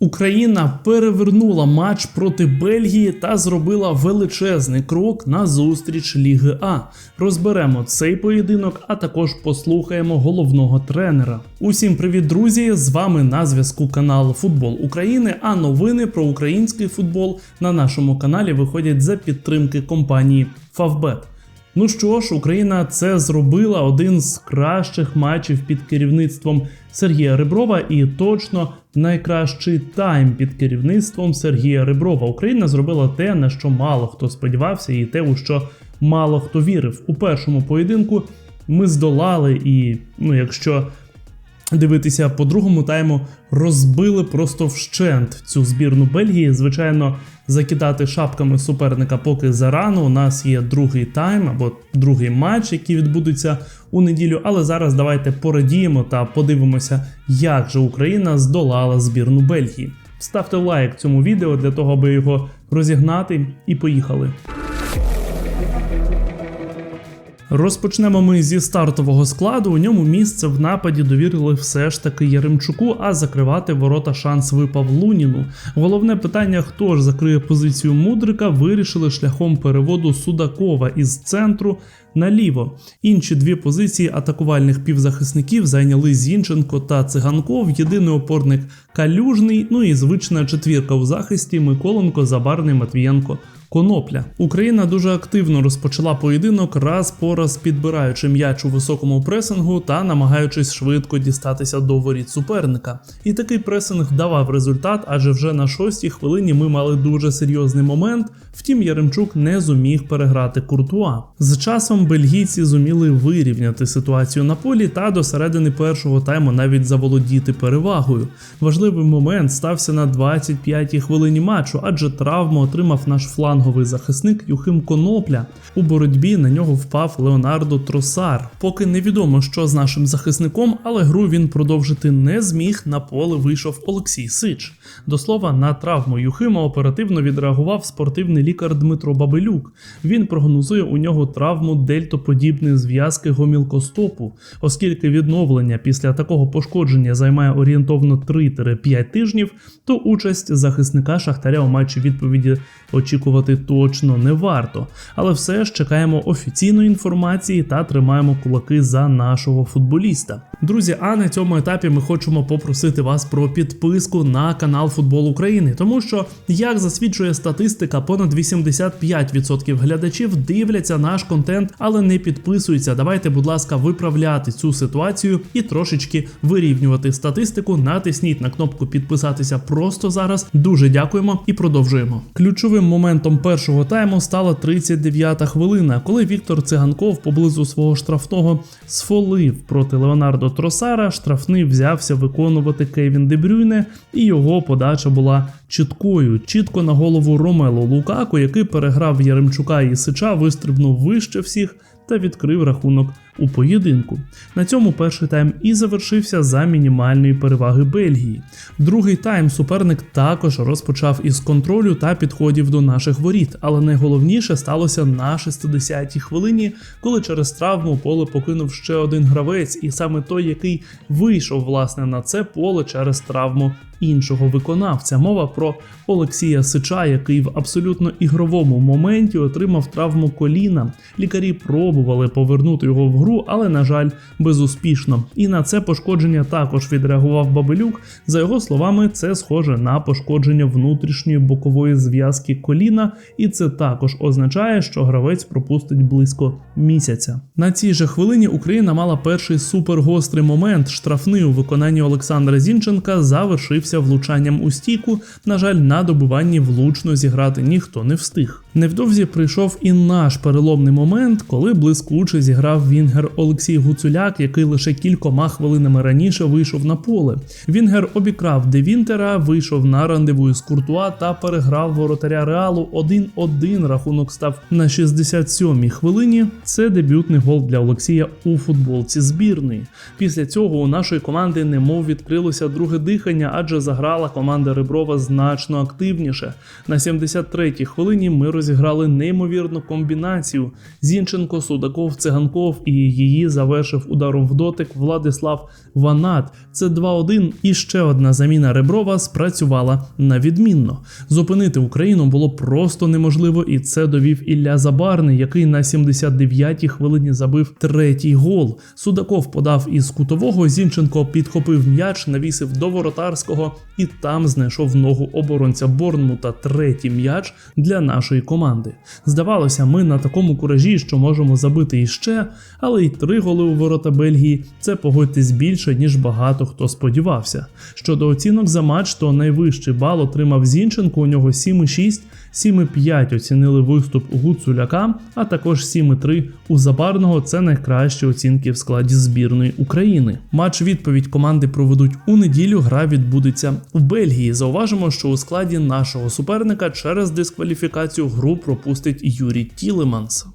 Україна перевернула матч проти Бельгії та зробила величезний крок на зустріч Ліги А. Розберемо цей поєдинок, а також послухаємо головного тренера. Усім привіт, друзі! З вами на зв'язку канал Футбол України. А новини про український футбол на нашому каналі виходять за підтримки компанії Favbet. Ну що ж, Україна це зробила один з кращих матчів під керівництвом Сергія Реброва, і точно найкращий тайм під керівництвом Сергія Реброва. Україна зробила те, на що мало хто сподівався, і те, у що мало хто вірив. У першому поєдинку ми здолали, і ну, якщо дивитися по другому тайму, розбили просто вщент цю збірну Бельгії. Звичайно, закидати шапками суперника поки зарано. У нас є другий тайм або другий матч, який відбудеться у неділю. Але зараз давайте порадіємо та подивимося, як же Україна здолала збірну Бельгії. Ставте лайк цьому відео для того, аби його розігнати, і поїхали. Розпочнемо ми зі стартового складу. У ньому місце в нападі довірили все ж таки Яремчуку, а закривати ворота шанс випав Луніну. Головне питання, хто ж закриє позицію Мудрика, вирішили шляхом переводу Судакова із центру наліво. Інші дві позиції атакувальних півзахисників зайняли Зінченко та Циганков, єдиний опорник Калюжний, ну і звична четвірка у захисті Миколенко, Забарний, Матвієнко. Конопля Україна дуже активно розпочала поєдинок, раз по раз підбираючи м'яч у високому пресингу та намагаючись швидко дістатися до воріт суперника. І такий пресинг давав результат, адже вже на шостій хвилині ми мали дуже серйозний момент. Втім, Яремчук не зуміг переграти Куртуа. З часом бельгійці зуміли вирівняти ситуацію на полі та до середини першого тайму навіть заволодіти перевагою. Важливий момент стався на 25-й хвилині матчу, адже травму отримав наш фланговий захисник Юхим Конопля. У боротьбі на нього впав Леонардо Тросар. Поки невідомо, що з нашим захисником, але гру він продовжити не зміг. На поле вийшов Олексій Сич. До слова, на травму Юхима оперативно відреагував спортивний лікар Дмитро Бабелюк. Він прогнозує у нього травму дельтоподібної зв'язки гомілкостопу, оскільки відновлення після такого пошкодження займає орієнтовно 3-5 тижнів, то участь захисника Шахтаря у матчі відповіді очікувати точно не варто. Але все ж чекаємо офіційної інформації та тримаємо кулаки за нашого футболіста. Друзі, а на цьому етапі ми хочемо попросити вас про підписку на канал Футбол України, тому що, як засвідчує статистика, понад 85% глядачів дивляться наш контент, але не підписуються. Давайте, будь ласка, виправляти цю ситуацію і трошечки вирівнювати статистику. Натисніть на кнопку підписатися просто зараз. Дуже дякуємо і продовжуємо. Ключовим моментом першого тайму стала 39-та хвилина, коли Віктор Циганков поблизу свого штрафного сфолив проти Леонардо Тросара. Штрафний взявся виконувати Кевін Дебрюйне, і його подача була чіткою, чітко на голову Ромело Лукако, який переграв Яремчука і Сича, вистрибнув вище всіх та відкрив рахунок у поєдинку. На цьому перший тайм і завершився за мінімальної переваги Бельгії. Другий тайм суперник також розпочав із контролю та підходів до наших воріт, але найголовніше сталося на 60-й хвилині, коли через травму поле покинув ще один гравець, і саме той, який вийшов власне на це поле через травму іншого виконавця. Мова про Олексія Сича, який в абсолютно ігровому моменті отримав травму коліна. Лікарі пробували повернути його в гру, але на жаль, безуспішно. І на це пошкодження також відреагував Бабелюк. За його словами, це схоже на пошкодження внутрішньої бокової зв'язки коліна, і це також означає, що гравець пропустить близько місяця. На цій же хвилині Україна мала перший супергострий момент. Штрафний у виконанні Олександра Зінченка завершився влучанням у стійку. На жаль, на добиванні влучно зіграти ніхто не встиг. Невдовзі прийшов і наш переломний момент, коли блискуче зіграв Вінгер Олексій Гуцуляк, який лише кількома хвилинами раніше вийшов на поле. Вінгер обікрав Девінтера, вийшов на рандеву із Куртуа та переграв воротаря Реалу 1-1. Рахунок став на 67-й хвилині. Це дебютний гол для Олексія у футболці збірної. Після цього у нашої команди немов відкрилося друге дихання, адже заграла команда Реброва значно активніше. На 73-й хвилині ми розіграли розіграли неймовірну комбінацію. Зінченко, Судаков, Циганков і її завершив ударом в дотик Владислав Ванат. Це 2-1 і ще одна заміна Реброва спрацювала на відмінно. Зупинити Україну було просто неможливо, і це довів Ілля Забарний, який на 79-й хвилині забив третій гол. Судаков подав із кутового. Зінченко підхопив м'яч, навісив до воротарського і там знайшов ногу оборонця Борнмута третій м'яч для нашої команди. Здавалося, ми на такому куражі, що можемо забити іще, але й три голи у ворота Бельгії це погодьтесь більше, ніж багато хто сподівався. Щодо оцінок за матч, то найвищий бал отримав Зінченко. У нього 7,6, 7,5 оцінили виступ Гуцуляка, а також 7,3 у Забарного. Це найкращі оцінки в складі збірної України. Матч відповідь команди проведуть у неділю. Гра відбудеться в Бельгії. Зауважимо, що у складі нашого суперника через дискваліфікацію гру пропустить Юрій Тілеманс.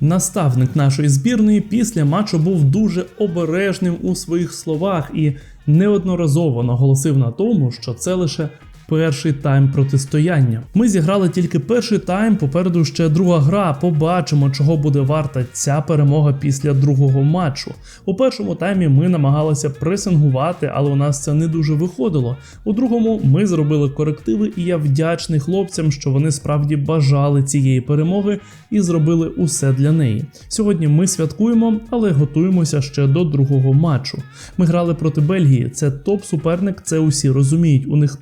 Наставник нашої збірної після матчу був дуже обережним у своїх словах і неодноразово наголосив на тому, що це лише перший тайм протистояння. Ми зіграли тільки перший тайм, попереду ще друга гра. Побачимо, чого буде варта ця перемога після другого матчу. У першому таймі ми намагалися пресингувати, але у нас це не дуже виходило. У другому ми зробили корективи, і я вдячний хлопцям, що вони справді бажали цієї перемоги і зробили усе для неї. Сьогодні ми святкуємо, але готуємося ще до другого матчу. Ми грали проти Бельгії. Це топ-суперник, це усі розуміють. У них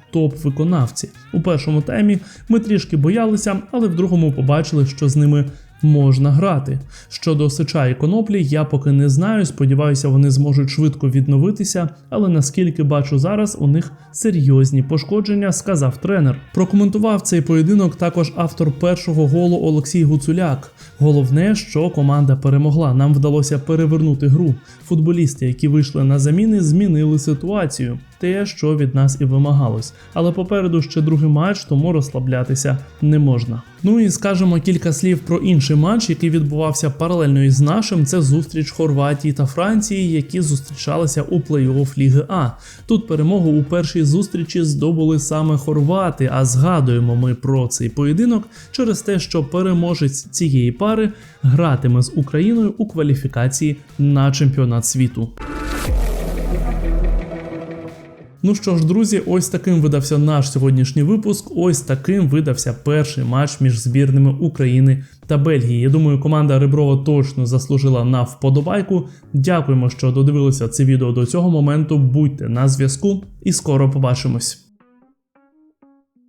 топ-виконавці. У першому таймі ми трішки боялися, але в другому побачили, що з ними. Можна грати. Щодо сича і коноплі, я поки не знаю. Сподіваюся, вони зможуть швидко відновитися, але наскільки бачу зараз, у них серйозні пошкодження, сказав тренер. Прокоментував цей поєдинок також автор першого голу Олексій Гуцуляк. Головне, що команда перемогла. Нам вдалося перевернути гру. Футболісти, які вийшли на заміни, змінили ситуацію. Те, що від нас і вимагалось. Але попереду ще другий матч, тому розслаблятися не можна. Ну і скажемо кілька слів про інший матч, який відбувався паралельно із нашим. Це зустріч Хорватії та Франції, які зустрічалися у плей-офф Ліги А. Тут перемогу у першій зустрічі здобули саме хорвати. А згадуємо ми про цей поєдинок через те, що переможець цієї пари гратиме з Україною у кваліфікації на чемпіонат світу. Ну що ж, друзі, ось таким видався наш сьогоднішній випуск. Ось таким видався перший матч між збірними України та Бельгії. Я думаю, команда Реброва точно заслужила на вподобайку. Дякуємо, що додивилися це відео до цього моменту. Будьте на зв'язку і скоро побачимось.